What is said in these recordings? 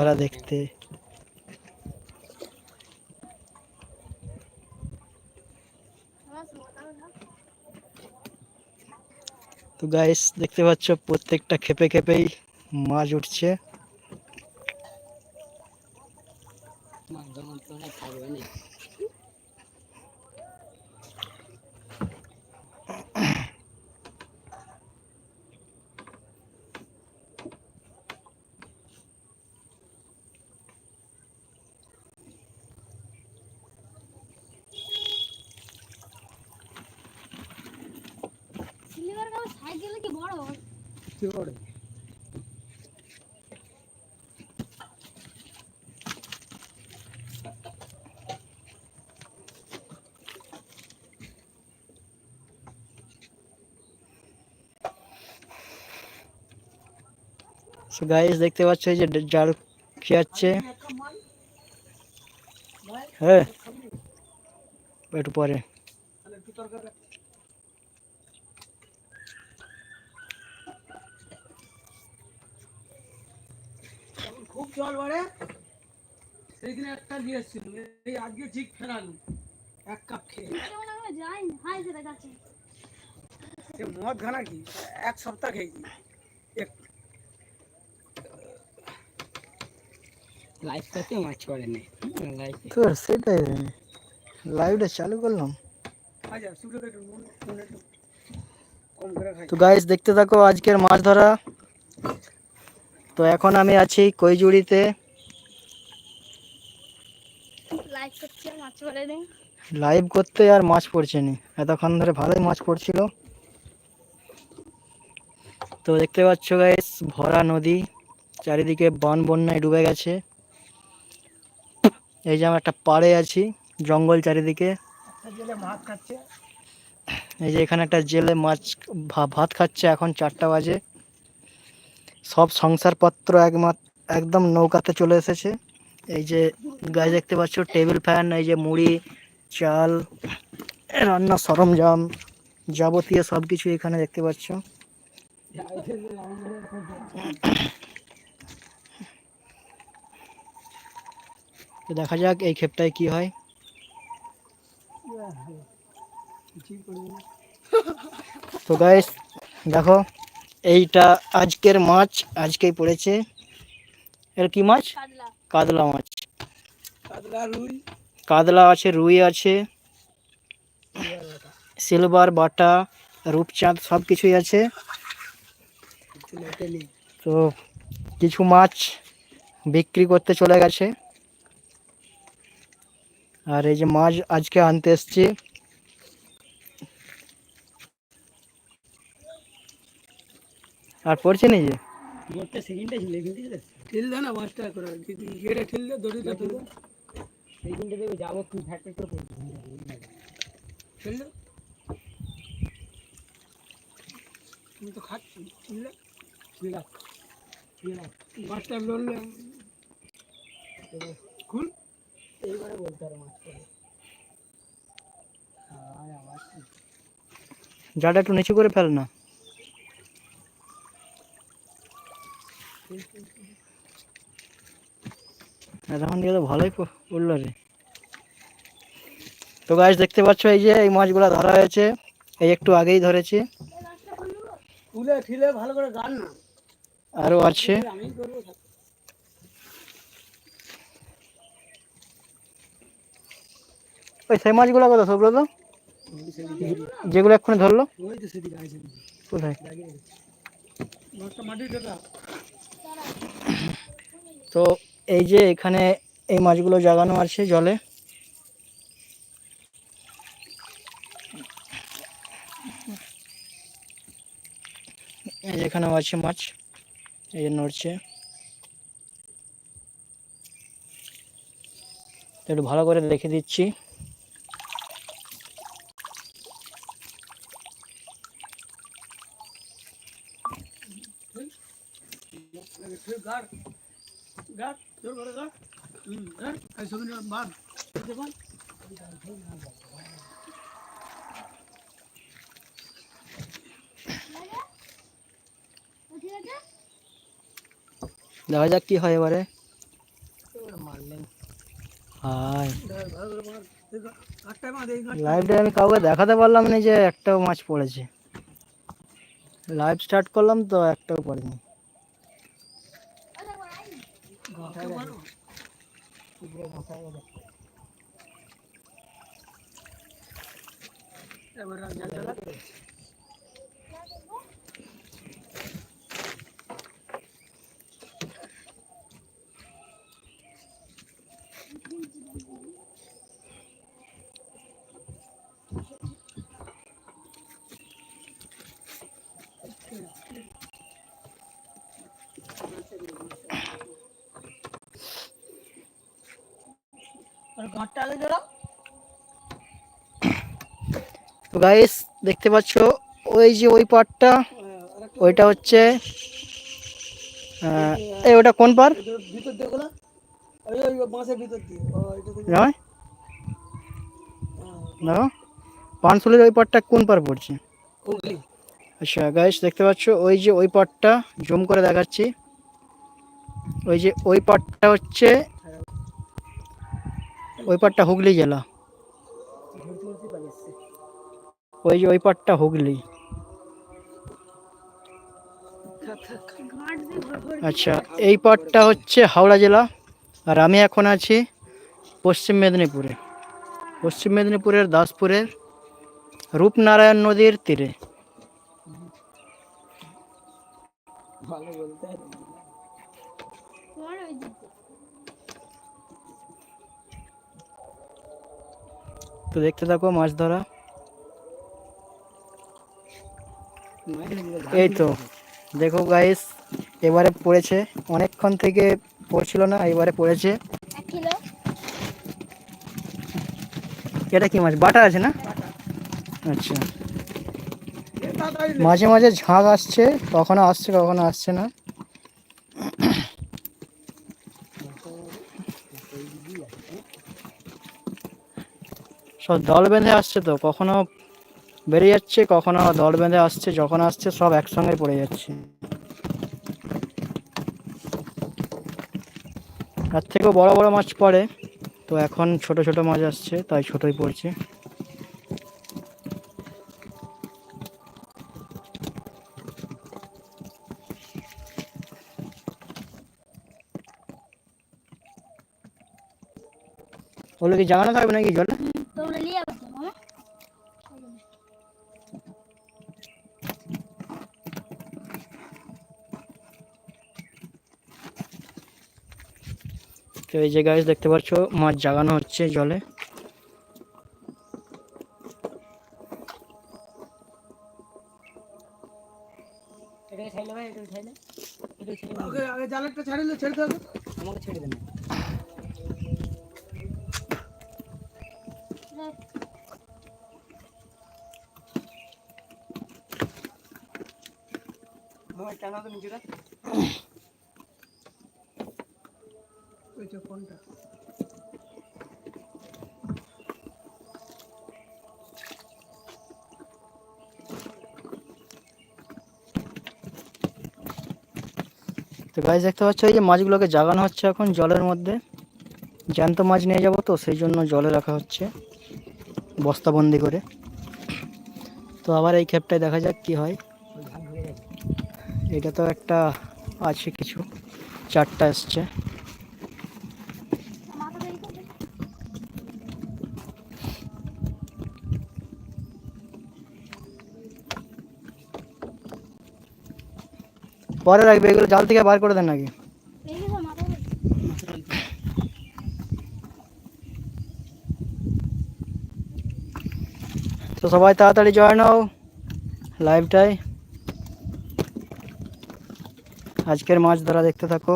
ধরা দেখতে তো গাইস দেখতে পাচ্ছ প্রত্যেকটা খেপে খেপেই মাছ উঠছে। সাইকেল কি বড় সো গাইস দেখতে পাচ্ছ এই যে জাল খেয়াচ্ছে। হ্যাঁ। একটু পরে খুব জল বাড়ে সেই দিনে একটা দিয়ে এসেছিল এই আজকে ঠিক ফেরালো এক কাপ খেয়ে যেমন আমরা যাই হাই সেটা যাচ্ছে সে মদ খানা কি এক সপ্তাহ খেয়েছি এক লাইফ করতে মাছ পড়ে নেই লাইফ তো সেটাই লাইভটা চালু করলাম আচ্ছা শুধু একটু নুন নুন একটু কম করে খাই তো গাইস দেখতে থাকো আজকের মাছ ধরা। তো এখন আমি আছি কৈজুড়িতে। লাইক করছি আর মাছ বলে দিন লাইভ করতে আর মাছ পড়ছে নি। এতক্ষণ ধরে ভালোই মাছ পড়ছিল। তো দেখতে পাচ্ছ গাইস ভরা নদী। চারিদিকে বন বন্যায় ডুবে গেছে। এই যে আমি একটা পাড়ে আছি জঙ্গল চারিদিকে। এই যে এখানে একটা জেলে মাছ ভাত খাচ্ছে এখন চারটা বাজে। সব সংসারপত্র একমাত্র একদম নৌকাতে চলে এসেছে। এই যে গায়ে দেখতে পাচ্ছ টেবিল ফ্যান এই যে মুড়ি, চাল রান্নার সরঞ্জাম যাবতীয় সব কিছু এখানে দেখতে পাচ্ছ। দেখা যাক এই ক্ষেপটায় কি হয়। তো গাইস দেখো, এইটা আজকের মাছ, আজকেই পড়েছে। এর কি মাছ? কাতলা মাছ। কাতলা রুই। কাতলা আছে রুই আছে সিলভার বাটা রূপচাঁদ সব কিছুই আছে। তো কিছু মাছ বিক্রি করতে চলে গেছে। আর এই যে মাছ আজকে আনতে এসছি। আর পড়ছে নি যে মোটটা সেকেন্ডে ছিল কিন্তু ঠেললে না মাছটা করে গেড়ে ঠেললে দড়িটা তুলে যাব তুই ফ্যাক্টরি করে ঠেললে তুমি তো খাচ্ছি ঠেললে মাছটা লড়লে খুল। এইবারে বলতে পারো মাছ জাটা একটু নিচু করে ফেল না। এখন দিয়ে তো ভালোই উঠল রে। তো গাছ দেখতে পাচ্ছ এই যে এই মাছগুলো ধরা হয়েছে। এই একটু আগেই ধরেছি। ভালো করে গান না। আরও আছে। ওই সেই মাছগুলো কত সুব্রত যেগুলো এক্ষুনি ধরলো। কোথায়? তো এই যে এখানে এই মাছগুলো জাগানো আছে জলে। এখানেও আছে মাছ, এই যে নড়ছে। একটু ভালো করে দেখে দিচ্ছি। গাড় গাড়। আছে দেখা যাক কি হয় এবারে। লাইভটা আমি কাউকে দেখাতে পারলাম না যে একটাও মাছ পড়েছে। লাইভ স্টার্ট করলাম তো একটাও পড়েনি। এবার তো গাইস দেখতে পাচ্ছ ওই যে ওই পাটটা ওইটা হচ্ছে এই ওটা কোন পার দেখো পানশুলির ওই পাটটা কোন পার পড়ছে? আচ্ছা গাইস দেখতে পাচ্ছ ওই যে ওই পাটটা জুম করে দেখাচ্ছি। ওই যে ওই পাটটা হচ্ছে ওই পাটটা হুগলি জেলা। ওই যে ওই পাটটা হুগলি। আচ্ছা এই পাটটা হচ্ছে হাওড়া জেলা। আর আমি এখন আছি পশ্চিম মেদিনীপুরে। পশ্চিম মেদিনীপুরের দাসপুরের রূপনারায়ণ নদীর তীরে। ভালো বলতে তো দেখতে থাকো মাছ ধরা। এই তো দেখো গাইস এবারে পড়েছে অনেকক্ষণ থেকে পড়ছিল না এবারে পড়েছে। এটা কি মাছ? বাটা আছে না? আচ্ছা। মাঝে মাঝে ঝাঁক আসছে কখনো আসছে কখনো আসছে না। দল বেঁধে আসছে তো, কখনো বেরিয়ে যাচ্ছে, কখনো দল বেঁধে আসছে, যখন আসছে সব একসঙ্গে পড়ে যাচ্ছে। তার থেকেও বড় বড় মাছ পড়ে, তো এখন ছোট ছোট মাছ আসছে, তাই ছোটই পড়ছে। ওগুলো কি জাগানো থাকবে নাকি জলে? তো এই যে গাছ দেখতে পাচ্ছ মাছ জাগানো হচ্ছে জলে। এটাকে ছাইলে ভাই গাছ দেখতে পাচ্ছ এই যে মাছগুলোকে জাগানো হচ্ছে এখন জলের মধ্যে। জ্যান্ত মাছ নিয়ে যাব তো, সেই জন্য জলে রাখা হচ্ছে বস্তাবন্দি করে। তো আবার এই ক্ষেপটায় দেখা যাক কি হয়। এটা তো একটা আছে কিছু, চারটা এসছে। পরে রাখবে এগুলো জাল থেকে বার করে দেন নাকি দেখি তো মাথা দেখি। তো সবাই তাড়াতাড়ি জয়েন হও লাইভটায় আজকের মাছ ধরা দেখতে থাকো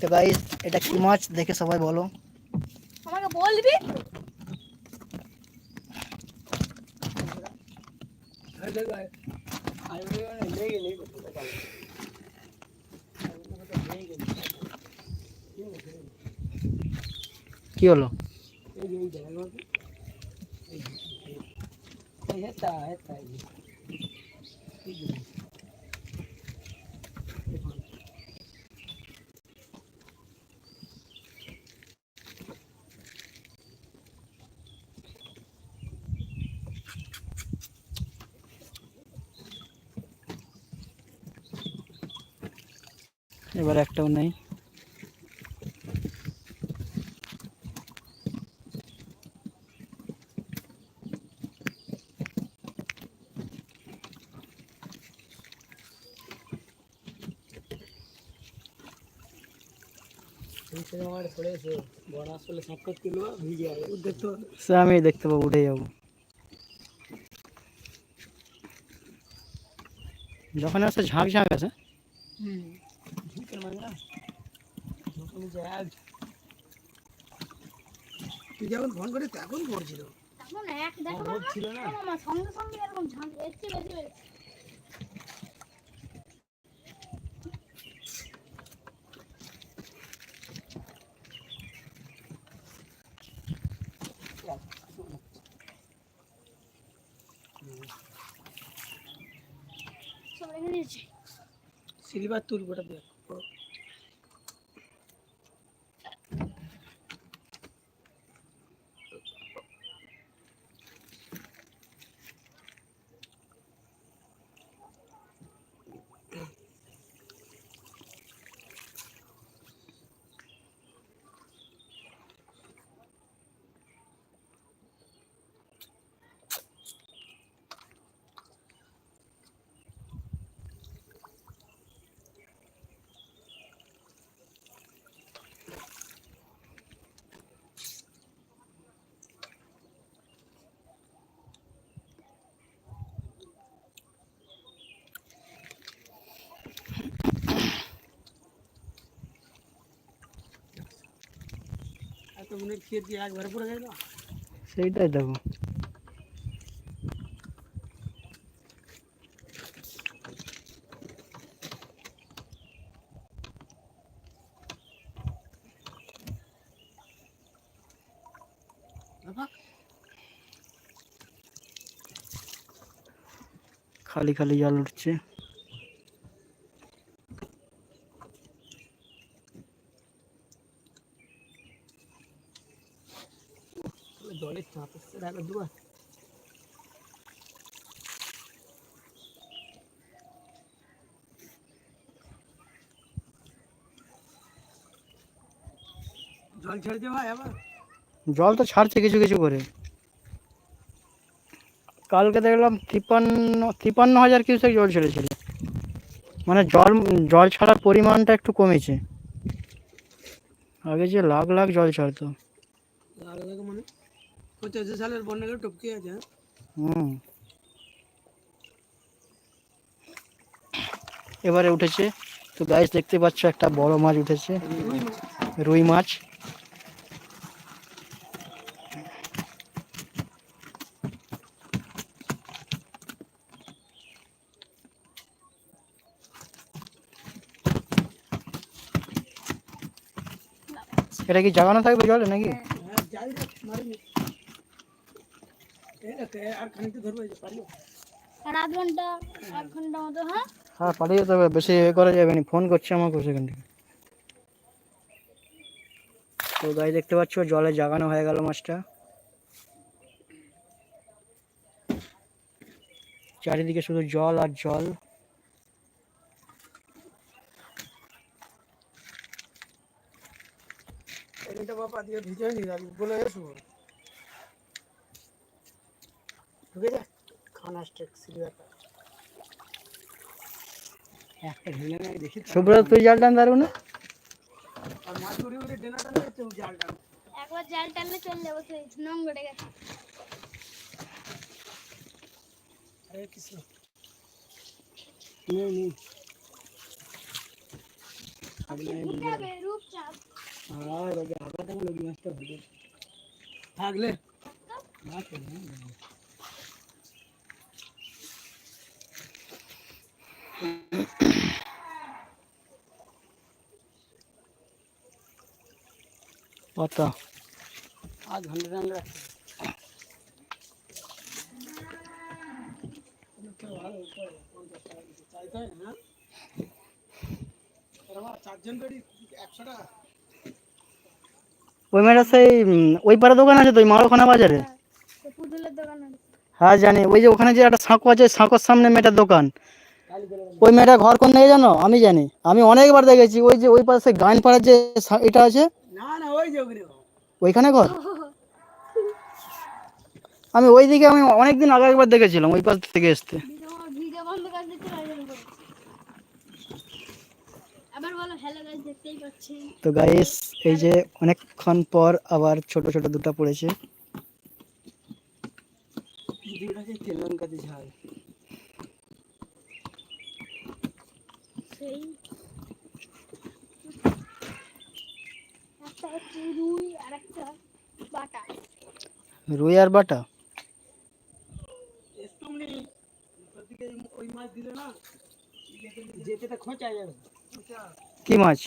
তো গাইস এটা কি মাছ দেখে সবাই বলো আমাকে বলবি এই দেখো, এই। আমি লেগে লেগে কি হলো? এই যে এই জায়গাগুলোতে এই যে, এই হেতা হেতা এই যে। এই যে। এবার একটাও নেই নিচে আমার পড়েছে বড় আসলে সাক্ষাৎ কিলো ভিজে আগে দেখতে হবে সে আমি দেখতে পাবো উঠে যাব যখন আসছে ঝাঁক ঝাঁক আছে হুম তুই যখন ফোন করে তখন পড়ছিল এখন এক দেখো ছিল না? না সঙ্গে সঙ্গে এরকম সিলভার তুল গোটা দেখ খেয়ে দিয়ে একবারে পড়ে যায় সেইটাই দেখো। খালি খালি জল উঠছে। জল ভাই আবার। জল তো ছাড়ছে কিছু কিছু করে। কালকে দেখলাম তিপান্ন তিপান্ন হাজার কিউসেক জল ছেড়েছিল। মানে জল জল ছাড়ার পরিমাণটা একটু কমেছে। আগে যে লাখ লাখ জল ছাড়তো। পঁচাশি সালের বন্যাকে টপকে আছে হ্যাঁ? হুম এবারে উঠেছে তো গাছ দেখতে পাচ্ছ একটা বড় মাছ উঠেছে। রুই মাছ। এটা কি জাগানো থাকবে জলে নাকি হ্যাঁ যাই রে মারিনি এই দেখ, এ আর খানিকটা ধরবো এই যে পারল আর আধ ঘণ্টা এক ঘণ্টা মতো হ্যাঁ? হ্যাঁ পাঠিয়ে যেতে হবে বেশি এ করা যাবে না ফোন করছে আমাকে সেখান থেকে। তো গাছ দেখতে পাচ্ছ জলে জাগানো হয়ে গেল মাছটা। চারিদিকে শুধু জল আর জল। এটা বাবা দিয়ে ভিজে নি বলে এসো। ঢুকে যা খানা স্টেক সিলভারটা একটা ঢেলে না দেখি তো। সুব্রত তুই জাল টান দাঁড়ু না? আর মাছ ধরে ধরে ডেনাটা নিয়ে কেউ জালটা একবার জাল টানলে চলে যাব সেই নোংরে গেছে। হরে কৃষ্ণ। নেই নেই উঠে যাবে রূপচাঁদ আর ওই আগাটা লগি মাছটা হবে থাকলে মাছ হবে না। পাতা আধ ঘণ্টা টাইম ওই মেয়েটা সেই ওই পাড়া দোকান আছে তো ওই মারোখানা বাজারে। হ্যাঁ জানি। ওই যে ওখানে যে একটা সাঁকো আছে সাঁকোর সামনে মেয়েটার দোকান। ওই মেয়েটা ঘর কোন দিকে জানো? আমি জানি। আমি অনেকবার দেখেছি। ওই যে ওই পাশে গান পাড়ার যে এটা আছে? না না ওই যে ওগুলো ওইখানে ঘর? আমি ওই দিকে আমি অনেকদিন আগে একবার দেখেছিলাম ওই পাশ থেকে আসতে তো গাইস এই যে অনেকক্ষণ পর আবার ছোট ছোট দুটো পড়েছে দুটা যে তেল লঙ্কা দিয়ে ঝাল সেই রুই আর বাটা? কি মাছ?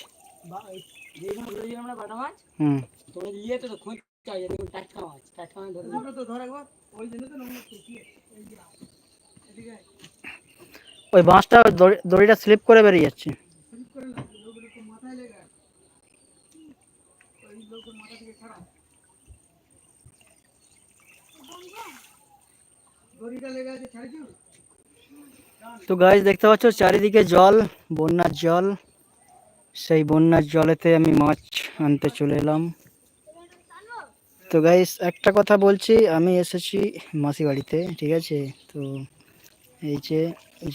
ওই বাঁশটা দড়ি- দড়িটা স্লিপ করে বেরিয়ে যাচ্ছে স্লিপ করে না লোকগুলো তো মাথায় লেগে আছে। ওই লোকের মাথা থেকে খারাপ দড়িটা লেগে আছে ছাড়িছু তো গাছ দেখতে পাচ্ছ, চারিদিকে জল, বন্যার জল। সেই বন্যার জলেতে আমি মাছ আনতে চলে এলাম। তো গাইস একটা কথা বলছি, আমি এসেছি মাসি বাড়িতে, ঠিক আছে? তো এই যে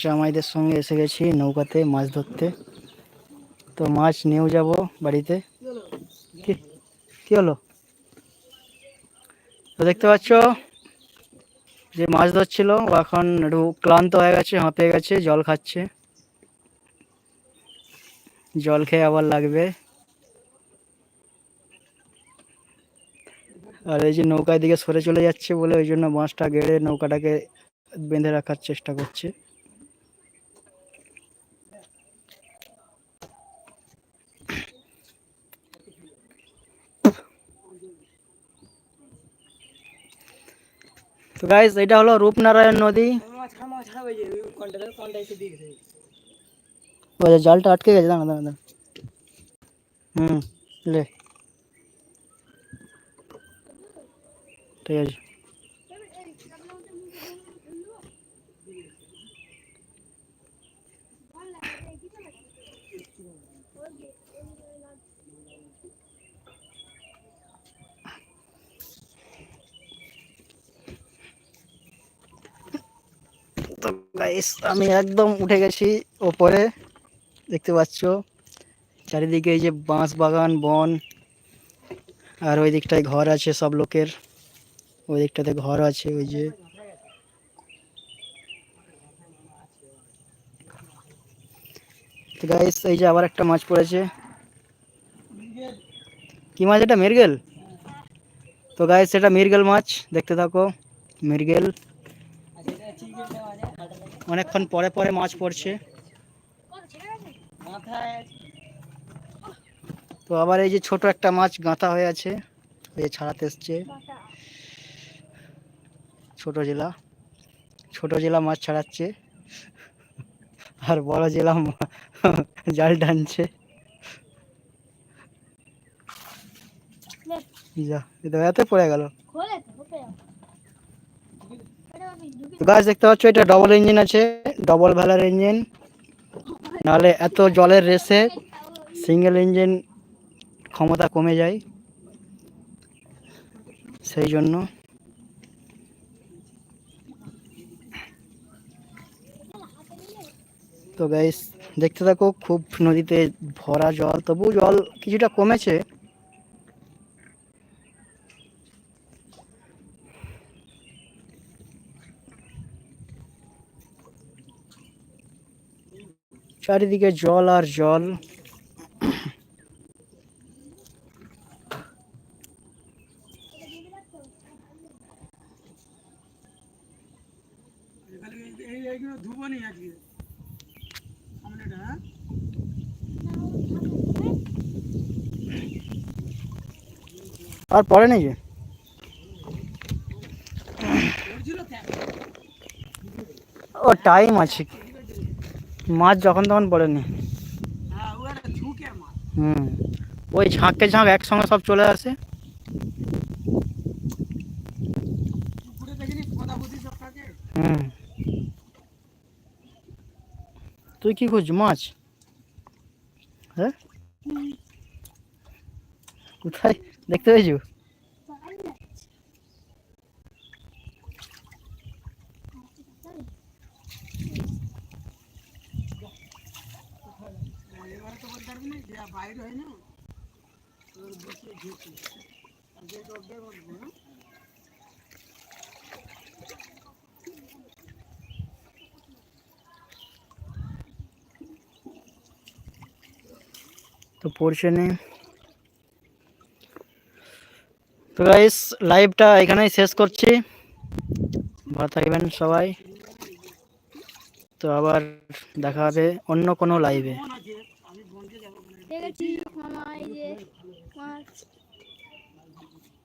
জামাইদের সঙ্গে এসে গেছি নৌকাতে মাছ ধরতে। তো মাছ নিয়েও যাব বাড়িতে। কি হলো? তো দেখতে পাচ্ছ যে মাছ ধরছিল এখন একটু ক্লান্ত হয়ে গেছে, হাঁপিয়ে গেছে, জল খাচ্ছে। জল খেয়ে আবার লাগবে। আর এই যে নৌকায় দিকে সরে চলে যাচ্ছে বলে, ওই জন্য বাঁশটা গেড়ে নৌকাটাকে বেঁধে রাখার চেষ্টা করছে। তো গাইস এটা হলো রূপনারায়ণ নদী মাছ খাওয়া মাছ খাওয়া যে ওই কোনটা ধর কোনটা এসে দিয়ে গেছে ওই যে জালটা আটকে গেছে দাঁড়া দাঁড়া দাঁড়া হুম লে ঠিক আছে তো গাইস আমি একদম উঠে গেছি ওপরে, দেখতে পাচ্ছ? চারিদিকে এই যে বাঁশ বাগান, বন, আর ওই দিকটায় ঘর আছে সব লোকের। ওই দিকটাতে ঘর আছে, ওই যে। গাইস এই যে আবার একটা মাছ পড়েছে। কি মাছ এটা? মিরগেল তো গাইস এটা মিরগেল মাছ, দেখতে থাকো। মিরগেল অনেকক্ষণ পরে পরে মাছ পড়ছে। তো আবার এই যে ছোট একটা মাছ গাঁথা হয়ে আছে, এই যে ছাড়াতে এসছে। ছোট জেলা ছোট জেলা মাছ ছাড়াচ্ছে। আর বড় জেলা জাল টানছে। যা, এ এতে পড়ে গেল। তো গাছ দেখতে পাচ্ছ, এটা ডবল ইঞ্জিন আছে ডবল ভ্যালার ইঞ্জিন নাহলে এত জলের রেসে সিঙ্গেল ইঞ্জিন ক্ষমতা কমে যায়। সেই জন্য। তো গাইস দেখতে থাকো, খুব নদীতে ভরা জল। তবু জল কিছুটা কমেছে। চারিদিকে জল আর জল। খালি এই এইগুলো ধুবনি আজকে আমলেটা হ্যাঁ আর পরে নাকি পড়ছিল তো ও টাইম আছে। মাছ যখন তখন পড়েনি। হ্যাঁ হুম ওই ঝাঁকে ঝাঁক একসঙ্গে সব চলে আসে। হুম। তুই কি খুঁজছ মাছ? হ্যাঁ? কোথায়? দেখতে পেয়েছ পাই না এবারে তো বলতে পারবি না যে বাইরে হয় না তোর বসে ঘুরছে আগে তো অজ্ঞান করব না তো পড়ছে নে তো গাইস লাইভটা এখানেই শেষ করছি। ভালো থাকবেন সবাই। তো আবার দেখা হবে অন্য কোনো লাইভে ফোন